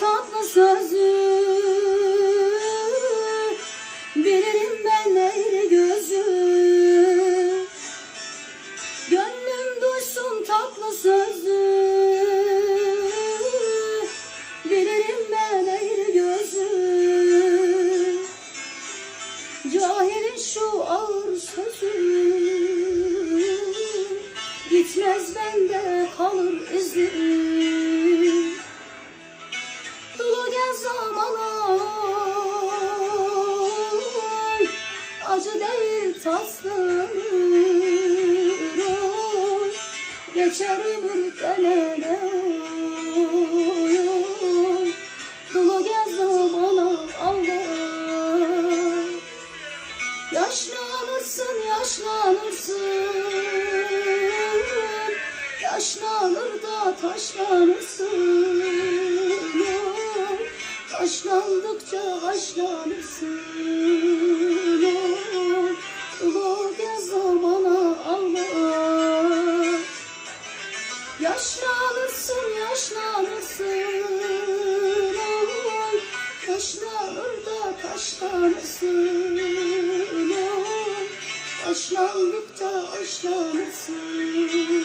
tatlı sözü. Bilirim ben eğri gözü. Gönlüm duysun tatlı sözü. Bilirim ben eğri gözü. Cahilin şu ağır sözü. Gitmez bende kalır Oy, Acı değil tatlı Geçer ömür gelene. Dolu gel zamana Allah Yaşlanırsın, yaşlanırsın Yaşlanır da taşlanırsın. Taşlandıkça haşlanırsın oy. Ulu gez zamana Allah Yaşlanırsın, yaşlanırsın oy. Yaşlanır da taşlanırsın oy. Taşlandıkça aşlanırsın